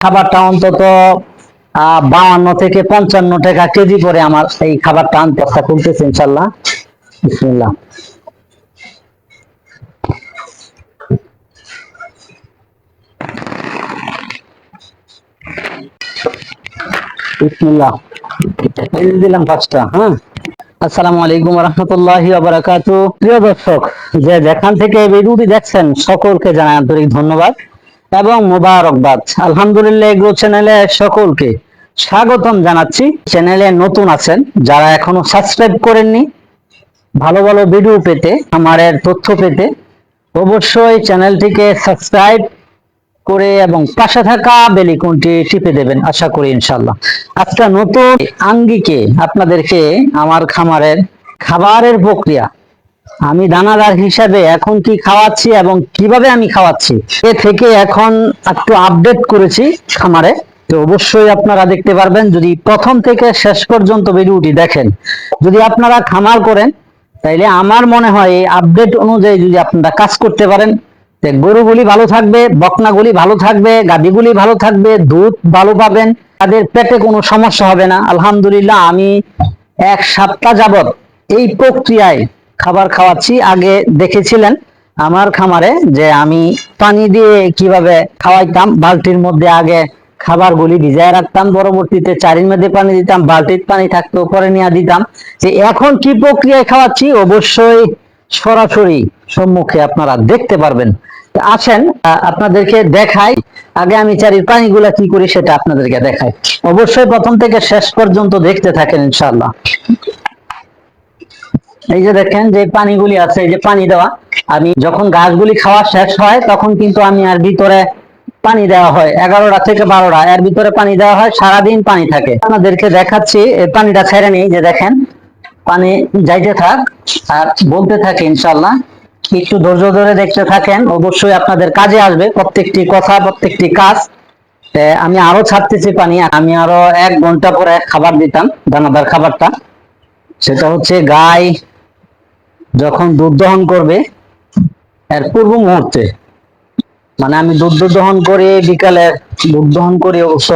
খাবারটা অন্তত বাউান্ন থেকে পঞ্চান্ন টাকা কেজি পরে আমার এই খাবারটা আনতে চেষ্টা করতেছে ইনশাল্লাহ। বিসমিল্লাহ। দিলাম পাঁচটা হ্যাঁ? আসসালামু আলাইকুম রহমতুল্লাহ প্রিয় দর্শক, যে যেখান থেকে এই দেখছেন, সকলকে জানাই আন্তরিক ধন্যবাদ। এবং মোবারকবাদ। আলহামদুলিল্লাহ এগ্রো চ্যানেলে সকলকে স্বাগতম জানাচ্ছি। চ্যানেলে নতুন আছেন, যারা এখনও সাবস্ক্রাইব করেননি, ভালো ভালো ভিডিও পেতে আমাদের তথ্য পেতে, অবশ্যই চ্যানেলটিকে সাবস্ক্রাইব করে এবং পাশে থাকা বেলিকনটি টিপে দেবেন, আশা করি ইনশাল্লাহ আজকে নতুন আঙ্গিকে আপনাদেরকে আমার খামারের খাবারের প্রক্রিয়া আমি দানাদার হিসাবে এখন কি খাওয়াচ্ছি এবং কীভাবে আমি খাওয়াচ্ছি, এ থেকে এখন একটু আপডেট করেছি খামারে। তো অবশ্যই আপনারা দেখতে পারবেন, যদি প্রথম থেকে শেষ পর্যন্ত ভিডিওটি দেখেন, যদি আপনারা খামার করেন, তাইলে আমার মনে হয় এই আপডেট অনুযায়ী যদি আপনারা কাজ করতে পারেন গরুগুলি ভালো থাকবে, বকনাগুলি ভালো থাকবে গাদিগুলি ভালো থাকবে, দুধ ভালো পাবেন, তাদের পেটে কোনো সমস্যা হবে না। আলহামদুলিল্লাহ, আমি এক সপ্তাহ যাবত এই প্রক্রিয়ায় খাবার খাওয়াচ্ছি। আগে দেখেছিলেন আমার খামারে যে আমি পানি দিয়ে কীভাবে খাওয়াইতাম। বালতির মধ্যে আগে খাবারগুলি ভিজায় রাখতাম। পরবর্তীতে চারির মধ্যে পানি দিতাম, বালতির পানি থাকতো, পরে নিয়ে দিতাম। যে এখন কি প্রক্রিয়ায় খাওয়াচ্ছি? অবশ্যই সরাসরি সম্মুখে আপনারা দেখতে পারবেন। আসেন আপনাদেরকে দেখাই। আগে আমি চারির পানিগুলা কি করি সেটা আপনাদেরকে দেখাই। অবশ্যই প্রথম থেকে শেষ পর্যন্ত দেখতে থাকেন, ইনশাআল্লাহ। এই যে দেখেন যে পানিগুলি আছে, এই যে পানি দেওয়া, আমি যখন গাছগুলি খাওয়া শেষ হয়, তখন কিন্তু আমি আর ভিতরে পানি দেওয়া হয়। এগারোটা থেকে বারোটা, এর ভিতরে পানি দেওয়া হয়, সারাদিন পানি থাকে। আপনাদেরকে দেখাচ্ছি পানিটা ছেড়ে নেই যে দেখেন, পানি যাইতে থাক, আর বলতে থাকে ইনশাল্লাহ একটু ধৈর্য ধরে দেখতে থাকেন, অবশ্যই আপনাদের কাজে আসবে, প্রত্যেকটি কথা, প্রত্যেকটি কাজ। আমি আরও ছাড়তেছি পানি, আমি আরও এক ঘণ্টা পরে খাবার দিতাম, দানাদার খাবারটা। সেটা হচ্ছে গাই। যখন দুধ দহন করবে, এর পূর্ব মুহূর্তে মানে আমি দুধ দহন করে, বিকালে দুধ দহন করে অবশ্য।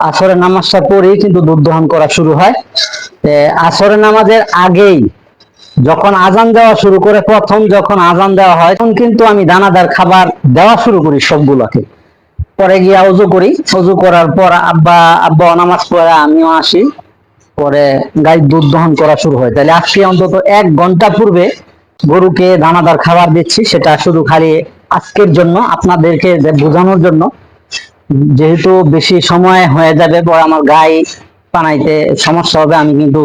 আসরের নামাজটা পড়ি কিন্তু দুধ দহন করা শুরু হয়। আসরের নামাজের আগেই যখন আজান দেওয়া শুরু করে, প্রথম যখন আজান দেওয়া হয়, তখন কিন্তু আমি দানাদার খাবার দেওয়া শুরু করি সবগুলোকে। পরে গিয়ে অজু করি। অজু করার পর আব্বা আব্বা, নামাজ পড়ে আমিও আসি। পরে গাই দুধ দহন করা শুরু হয়। তাহলে আজকে অন্তত এক ঘণ্টা পূর্বে গরুকে দানাদার খাবার দিচ্ছি, সেটা শুধু খালি আজকের জন্য, আপনাদেরকে বোঝানোর জন্য। যেহেতু বেশি সময় হয়ে যাবে, পরে আমার গাই পানাইতে সমস্যা হবে, আমি কিন্তু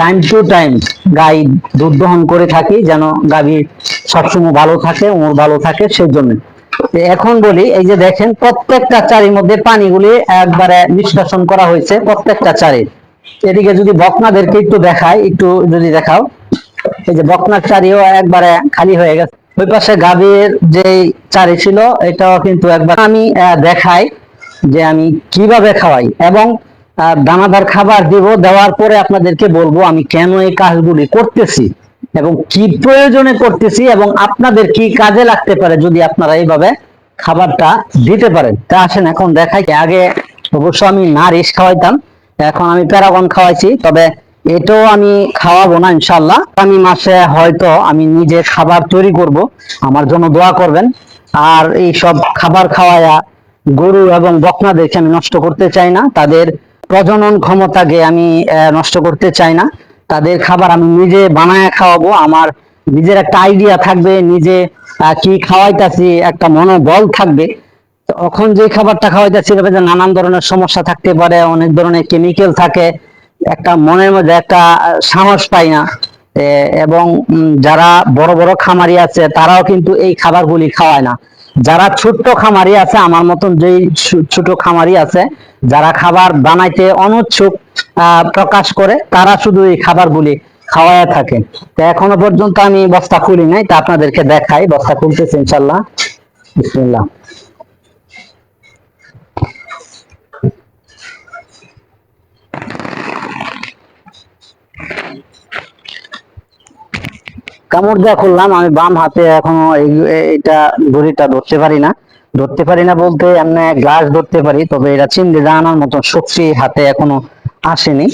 টাইম টু টাইম গাই দুধ দহন করে থাকি, যেন গাভী সবসময় ভালো থাকে ওর ভালো থাকে সেই জন্য তো এখন বলি, এই যে দেখেন, প্রত্যেকটা চারির মধ্যে পানিগুলি একবারে নিষ্কাশন করা হয়েছে, প্রত্যেকটা চারি এদিকে যদি বকনাদেরকে একটু দেখাই, একটু যদি দেখাও। এই যে বকনার চারিও একবারে খালি হয়ে গেছে। ওই পাশে গাভীর যে চারি ছিল, এটাও কিন্তু একবার আমি দেখাই যে আমি কীভাবে খাওয়াই এবং দানাদার খাবার দিব, দেওয়ার পরে আপনাদেরকে বলব আমি কেন এই কাজগুলি করতেছি এবং কি প্রয়োজনে করতেছি এবং আপনাদের কি কাজে লাগতে পারে যদি আপনারা এইভাবে খাবারটা দিতে পারেন। তা আসেন এখন দেখাই, আগে অবশ্য আমি নারিশ খাওয়াইতাম। এখন আমি প্যারাগন খাওয়াইছি, তবে এটাও আমি খাওয়াবো না ইনশাল্লাহ আমি মাসে হয়তো আমি নিজে খাবার তৈরি করব, আমার জন্য দোয়া করবেন। আর এই সব খাবার খাওয়ায়া গরু এবং বকনাদেরকে আমি নষ্ট করতে চাই না, তাদের প্রজনন ক্ষমতাকে আমি নষ্ট করতে চাই না। তাদের খাবার আমি নিজে বানায় খাওয়াবো, আমার নিজের একটা আইডিয়া থাকবে, নিজে কি খাওয়াইতাছি, একটা মনোবল থাকবে। তখন যে খাবারটা খাওয়াইতেছি এভাবে যে নানান ধরনের সমস্যা থাকতে পারে, অনেক ধরনের কেমিক্যাল থাকে, একটা মনের মধ্যে একটা সাহস পাই না। এবং যারা বড় বড় খামারি আছে, তারাও কিন্তু এই খাবারগুলি খাওয়ায় না। যারা ছোট্ট খামারি আছে, আমার মতন ছো- ছোট খামারি আছে, যারা খাবার বানাইতে অনুচ্ছুক প্রকাশ করে, তারা শুধু এই খাবারগুলি খাওয়ায় থাকে। তো এখনও পর্যন্ত আমি বস্তা খুলি নাই, তা আপনাদেরকে দেখাই। বস্তা খুলতেছি, ইনশাল্লাহ। কামড় দেওয়া খুললাম আমি বাম হাতে এখনও এটা দড়িটা ধরতে পারি না। ধরতে পারি না বলতে এমনি গ্লাস ধরতে পারি, তবে এটা চিনতে জানার মতো শক্তি হাতে এখনও আসেনি।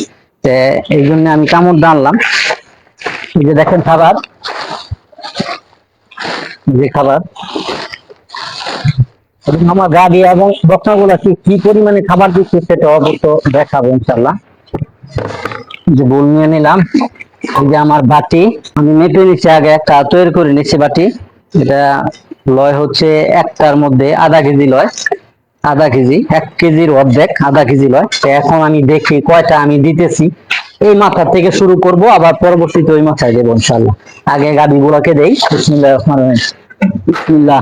এই জন্য আমি কামড় এই যে দেখেন খাবার। যে খাবার। আমার গাড়ি এবং বক্তাগুলো কি কি পরিমাণে খাবার দিচ্ছে সেটা অবশ্য দেখাবো ইনশাল্লাহ যে বল নিয়ে নিলাম। যে আমার বাটি, আমি মেপে নিচ্ছি আগে একটা, তৈরি করে নিচ্ছি বাটি। এটা লয় হচ্ছে একটার মধ্যে আধা কেজি লয়, আধা কেজি, এক কেজির অর্ধেক আধা কেজি লয়। এখন আমি দেখি কয়টা আমি দিতেছি। এই মাথা থেকে শুরু করব, আবার পরবর্তীতে ওই মাথায় দেবো ইনশাল্লাহ আগে গাড়ি গুলাকে দেই বিসমিল্লাহ রহমানির রহিম। বিসমিল্লাহ,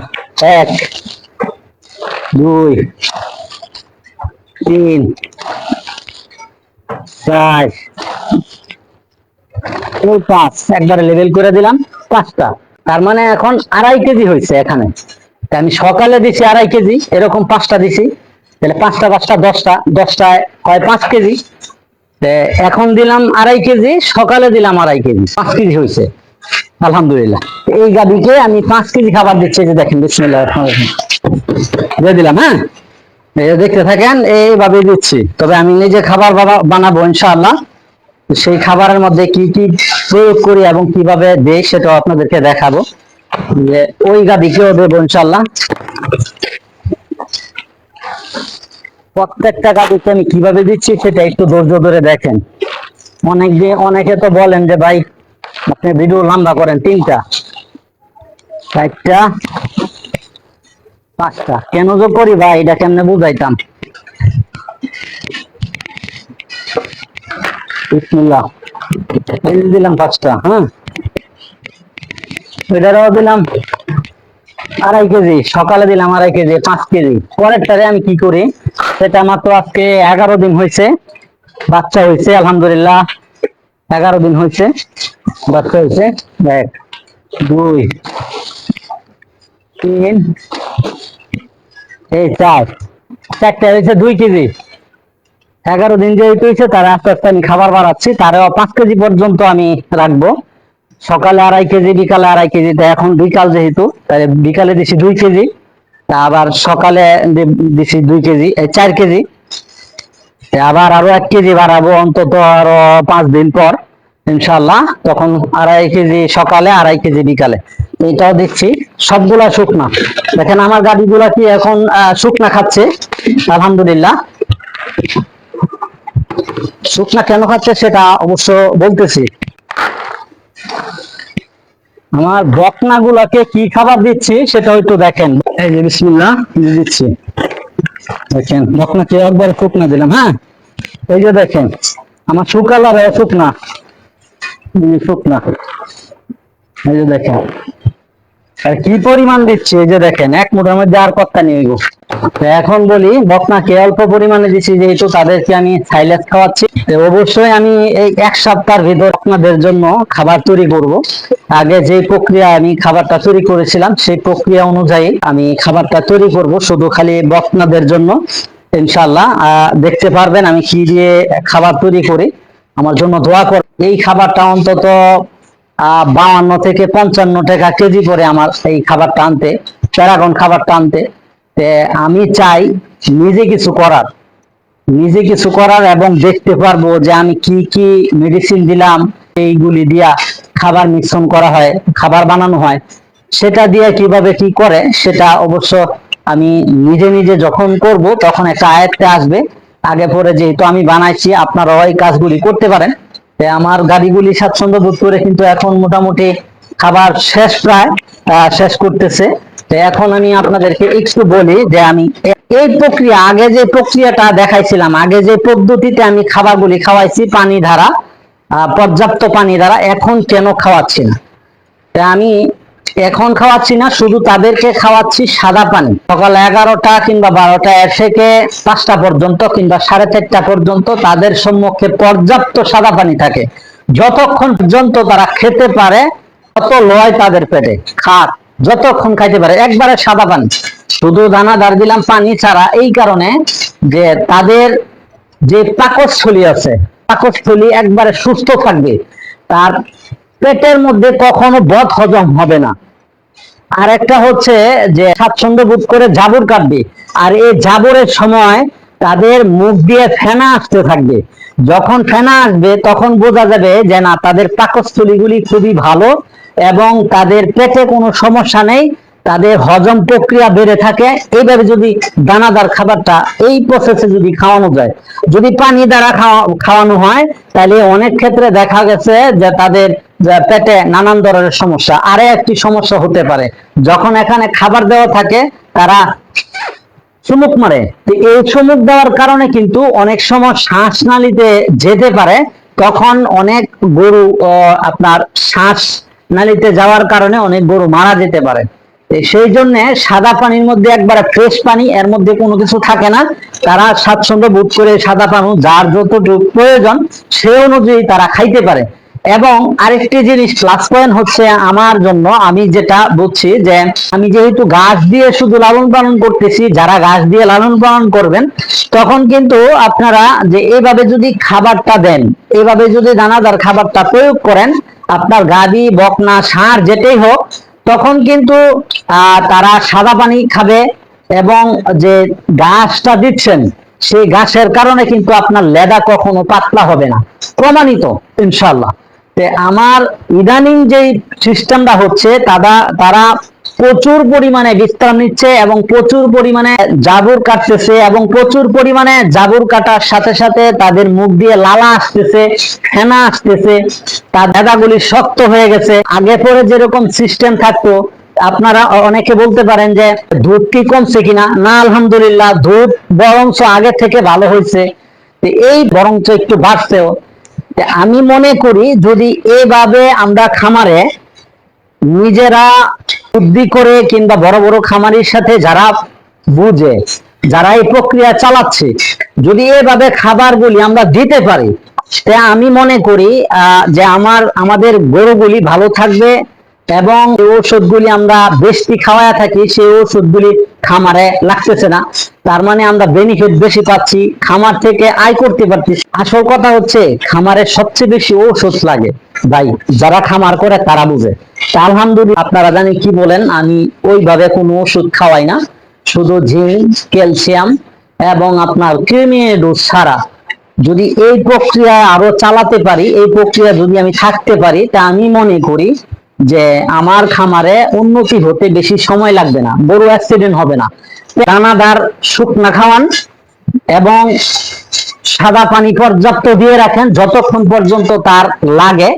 এক, দুই, তিন, চার এই পাঁচ, একবারে লেভেল করে দিলাম পাঁচটা। তার মানে এখন আড়াই কেজি হয়েছে এখানে। আমি সকালে দিছি আড়াই কেজি, এরকম পাঁচটা দিছি। তাহলে পাঁচটা পাঁচটা, দশটা, দশটায় হয় পাঁচ কেজি? এখন দিলাম আড়াই কেজি, সকালে দিলাম আড়াই কেজি, পাঁচ কেজি হয়েছে। আলহামদুলিল্লাহ। এই গাড়িকে আমি পাঁচ কেজি খাবার দিচ্ছি যে দেখেন, বিসমিল্লাহ দিয়ে দিলাম হ্যাঁ? দেখতে থাকেন এইভাবে দিচ্ছি। তবে আমি নিজে খাবার বানাবো, ইনশাআল্লাহ। সেই খাবারের মধ্যে কি কি প্রয়োগ করি এবং কীভাবে দেই সেটাও আপনাদেরকে দেখাবো। যে ওই গাদিকেও দেবো ইনশাল্লাহ প্রত্যেকটা গাদিকে আমি কীভাবে দিচ্ছি সেটা একটু ধৈর্য ধরে দেখেন। অনেক যে অনেকে তো বলেন যে, ভাই, আপনি ভিডিও লম্বা করেন, তিনটা। চারটা, পাঁচটা। কেন যে করি ভাই, এটা কেমনে বুঝাইতাম? বিসমিল্লাহ। এই দিলাম পাঁচটা হ্যাঁ? এটারও দিলাম আড়াই কেজি, সকালে দিলাম আড়াই কেজি, পাঁচ কেজি। পরেরটারে আমি কি করি, সেটা আমার তো আজকে এগারো দিন হয়েছে, বাচ্চা হয়েছে, আলহামদুলিল্লাহ, এগারো দিন হয়েছে, বাচ্চা হয়েছে এক দুই, তিন, এই চার, চারটা হয়েছে দুই কেজি। এগারো দিন যে হয়েছে, তার আস্তে আস্তে আমি খাবার বাড়াচ্ছি। তারও পাঁচ কেজি পর্যন্ত আমি রাখব। সকালে আড়াই কেজি, বিকালে আড়াই কেজি এখন বিকাল যেহেতু তাই বিকালে দিছি দুই কেজি আবার সকালে দিছি দুই কেজি চার কেজি। আবার আরও এক কেজি বাড়াবো, অন্তত আরও পাঁচ দিন পর ইনশাল্লাহ তখন আড়াই কেজি সকালে, আড়াই কেজি বিকালে। এটাও দেখছি, সবগুলা শুকনা। দেখেন আমার গাড়িগুলা কি এখন শুকনা খাচ্ছে? আলহামদুলিল্লাহ। শুকনা কেন খাচ্ছে সেটা অবশ্য বলতেছি। আমার বকনা গুলাকে কি খাবার দিচ্ছি সেটা হয়তো দেখেন। এই যে বিসমিল্লাহ দিয়ে দিচ্ছি? দেখেন বকনাকে একবার শুকনা দিলাম হ্যাঁ? এই যে দেখেন, আমার শুকালার শুকনা। শুকনা। এই যে দেখেন আর কি পরিমাণ দিচ্ছি? যে দেখেন, এক মুঠের মধ্যে আর কথা নিয়ে এখন বলি, বকনাকে অল্প পরিমাণে দিচ্ছি, যেহেতু তাদেরকে আমি সাইলেন্স খাওয়াচ্ছি। অবশ্যই আমি এই এক সপ্তাহের ভিতর আপনাদের জন্য খাবার তৈরি করব। আগে যে প্রক্রিয়া আমি খাবারটা তৈরি করেছিলাম, সেই প্রক্রিয়া অনুযায়ী আমি খাবারটা তৈরি করব, শুধু খালি বকনাদের জন্য। ইনশাল্লাহ দেখতে পারবেন আমি কি দিয়ে খাবার তৈরি করি। আমার জন্য দোয়া কর এই খাবারটা অন্তত বাউান্ন থেকে পঞ্চান্ন টাকা কেজি করে আমার এই খাবারটা আনতে, প্যারাগন খাবারটা আনতে। আমি চাই নিজে কিছু করার। নিজে কিছু করার এবং দেখতে পারব যে আমি কি কি মেডিসিন দিলাম, এইগুলি দিয়া খাবার মিশ্রণ করা হয়, খাবার বানানো হয়। সেটা দিয়ে কীভাবে কি করে, সেটা অবশ্য আমি নিজে নিজে যখন করব তখন একটা আয়ত্তে আসবে। আগে পরে যেহেতু আমি বানাইছি, আপনারাও এই কাজগুলি করতে পারেন। আমার গাড়িগুলি স্বাচ্ছন্দ্য বোধ করে কিন্তু এখন মোটামুটি খাবার শেষ প্রায় শেষ করতেছে। এখন আমি আপনাদেরকে একটু বলি যে আমি এই প্রক্রিয়া, আগে যে প্রক্রিয়াটা দেখাইছিলাম, আগে যে পদ্ধতিতে আমি খাবারগুলি খাওয়াইছি পানি দ্বারা পর্যাপ্ত পানি দ্বারা এখন কেন খাওয়াচ্ছি না? আমি এখন খাওয়াচ্ছি না, শুধু তাদেরকে খাওয়াচ্ছি সাদা পানি। সকাল এগারোটা কিংবা বারোটা থেকে পাঁচটা পর্যন্ত কিংবা সাড়ে চারটা পর্যন্ত তাদের সম্মুখে পর্যাপ্ত সাদা পানি থাকে। যতক্ষণ পর্যন্ত তারা খেতে পারে, তত লয় তাদের পেটে। খাক যতক্ষণ খাইতে পারে, একবারে সাদা পানি। শুধু দানাদার দিলাম পানি ছাড়া, এই কারণে যে তাদের যে পাকস্থলী আছে, পাকস্থলী একবারে সুস্থ থাকবে। তার পেটের মধ্যে কখনো বদ হজম হবে না। আর একটা হচ্ছে যে স্বাচ্ছন্দ্য বোধ করে জাবর কাটবে। আর এই জাবরের সময় তাদের মুখ দিয়ে ফেনা আসতে থাকবে। যখন ফেনা আসবে, তখন বোঝা যাবে যে না, তাদের পাকস্থলীগুলি খুবই ভালো এবং তাদের পেটে কোনো সমস্যা নেই, তাদের হজম প্রক্রিয়া বেড়ে থাকে। এইভাবে যদি দানাদার খাবারটা এই প্রসেসে যদি খাওয়ানো যায়, যদি পানি দ্বারা খাওয়া খাওয়ানো হয়, তাহলে অনেক ক্ষেত্রে দেখা গেছে যে তাদের পেটে নানান ধরনের সমস্যা, আরে একটি সমস্যা হতে পারে। যখন এখানে খাবার দেওয়া থাকে, তারা চুমুক মারে। এই চুমুক দেওয়ার কারণে কিন্তু অনেক সময় শ্বাস নালীতে যেতে পারে। তখন অনেক গরু আপনার শ্বাস নালীতে যাওয়ার কারণে অনেক গরু মারা যেতে পারে। সেই জন্য সাদা পানির মধ্যে একবারে ফ্রেশ পানি, এর মধ্যে কোনো কিছু থাকে না। তারা স্বাচ্ছন্দ্য বোধ করে সাদা পানি, যার যতটুকু প্রয়োজন, সে অনুযায়ী তারা খাইতে পারে। এবং আরেকটি জিনিস প্লাস পয়েন্ট হচ্ছে আমার জন্য আমি যেটা বুঝছি যে আমি যেহেতু গাছ দিয়ে শুধু লালন পালন করতেছি, যারা গাছ দিয়ে লালন পালন করবেন, তখন কিন্তু আপনারা যে এইভাবে যদি খাবারটা দেন এইভাবে যদি দানাদার খাবারটা প্রয়োগ করেন, আপনার গাবি, বকনা ষাঁড় যেটাই হোক, তখন কিন্তু তারা সাদা পানি খাবে এবং যে গাছটা দিচ্ছেন, সেই গাছের কারণে কিন্তু আপনার লেদা কখনো পাতলা হবে না, প্রমাণিত ইনশাল্লাহ আমার ইদানিং যে সিস্টেমটা হচ্ছে তারা তারা প্রচুর পরিমাণে বিশ্রাম নিচ্ছে এবং প্রচুর পরিমাণে জাবুর কাটতেছে এবং প্রচুর পরিমাণে জাবুর কাটার সাথে সাথে তাদের মুখ দিয়ে লালা আসতেছে, ফেনা আসতেছে, তার দাদাগুলি শক্ত হয়ে গেছে। আগে পরে যেরকম সিস্টেম থাকতো, আপনারা অনেকে বলতে পারেন যে দুধ কি কমছে কিনা? না, আলহামদুলিল্লাহ দুধ বরঞ্চ আগে থেকে ভালো হয়েছে। এই বরঞ্চ একটু বাড়ছেও। আমি মনে করি যদি এভাবে আমরা খামারে নিজেরা বুদ্ধি করে কিংবা বড় বড় খামারির সাথে যারা বুঝে, যারা এই প্রক্রিয়া চালাচ্ছে, যদি এভাবে খাবারগুলি আমরা দিতে পারি আমি মনে করি যে আমার, আমাদের গরুগুলি ভালো থাকবে এবং এই ঔষধগুলি আমরা বেশি খাওয়ায় থাকি, সেই ঔষধগুলি খামারে লাগতেছে না। তার মানে আমরা বেনিফিট বেশি পাচ্ছি, খামার থেকে আয় করতে পারছি আসল কথা হচ্ছে, খামারে সবচেয়ে বেশি ঔষধ লাগে। ভাই, যারা খামার করে তারা বুঝে। আলহামদুলিল্লাহ, আপনারা জানি কি বলেন, আমি ওইভাবে কোনো ওষুধ খাওয়াই না। শুধু জিঙ্ক, ক্যালসিয়াম এবং আপনার ক্রিমিয়ে ছাড়া। যদি এই প্রক্রিয়া আরও চালাতে পারি, এই প্রক্রিয়া যদি আমি থাকতে পারি, তা আমি মনে করি যে আমার খামারে উন্নতি হতে বেশি সময় লাগবে না, বড় অ্যাক্সিডেন্ট হবে না। দানাদার শুকনা খাওয়ান এবং সাদা পানি পর্যাপ্ত দিয়ে রাখেন যতক্ষণ পর্যন্ত তার লাগে,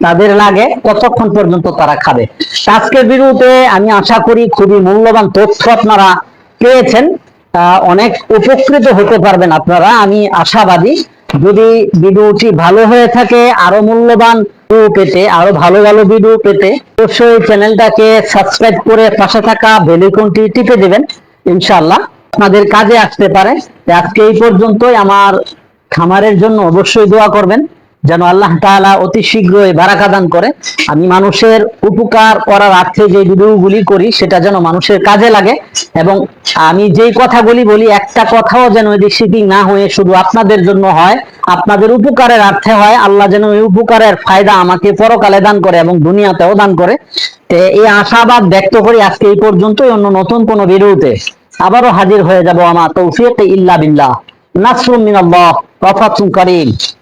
তাদের লাগে কতক্ষণ পর্যন্ত তারা খাবে। আজকের বিরুদ্ধে আমি আশা করি খুবই মূল্যবান তথ্য আপনারা পেয়েছেন। অনেক উপকৃত হতে পারবেন আপনারা, আমি আশাবাদী। যদি ভিডিওটি ভালো হয়ে থাকে, আরও মূল্যবান পেতে, আরও ভালো ভালো ভিডিও পেতে, অবশ্যই চ্যানেলটাকে সাবস্ক্রাইব করে পাশে থাকা বেলিকনটি টিপে দেবেন ইনশাল্লাহ আপনাদের কাজে আসতে পারে। আজকে এই পর্যন্তই। আমার খামারের জন্য অবশ্যই দোয়া করবেন। যেন আল্লাহ তাআলা অতি শীঘ্রই বারাকা দান করে। আমি মানুষের উপকার করার অর্থে যে ভিডিওগুলি করি, সেটা যেন মানুষের কাজে লাগে এবং আমি যেই কথাগুলি বলি, একটা কথাও যেন এদিক সেদিক না হয়ে শুধু আপনাদের জন্য হয়, আপনাদের উপকারের অর্থে হয়। আল্লাহ যেন এই উপকারের ফায়দা আমাকে পরকালে দান করে এবং দুনিয়াতেও দান করে। এই আশাবাদ ব্যক্ত করি আজকে এই পর্যন্তই, অন্য নতুন কোনো ভিডিওতে আবারও হাজির হয়ে যাব। আমার তৌফিক ইল্লা বিল্লাহ। নাসরুম মিনাল্লাহ। ওয়া ফাতহুন কারীম।